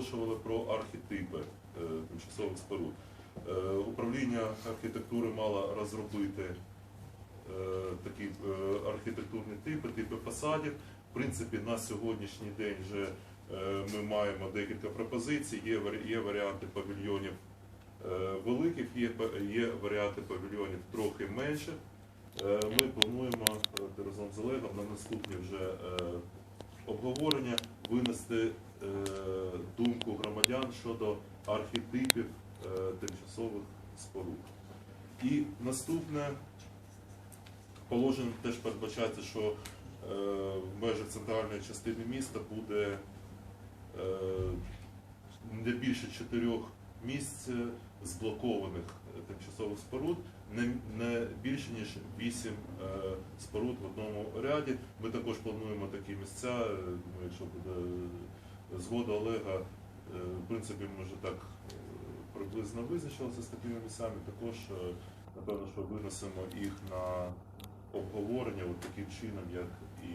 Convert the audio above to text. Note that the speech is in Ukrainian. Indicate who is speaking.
Speaker 1: наголошували про архетипи е, тимчасових споруд. Е, Управління архітектури мало розробити е, такі архітектурні типи, типи фасадів. В принципі, на сьогоднішній день вже ми маємо декілька пропозицій. Є, є варіанти павільйонів великих, є, є варіанти павільйонів трохи менших. Е, Ми плануємо разом з Олегом на наступні вже обговорення винести думку громадян щодо архетипів е, тимчасових споруд. І наступне положення теж передбачається, що е, в межах центральної частини міста буде е, не більше чотирьох місць е, зблокованих е, тимчасових споруд, не, більше ніж вісім е, споруд в одному ряді. Ми також плануємо такі місця. е, Думаю, якщо буде згода Олега, е, в принципі, ми вже так е, приблизно визначилися з такими місцями. Також е, напевно, що винесемо їх на обговорення от таким чином, як і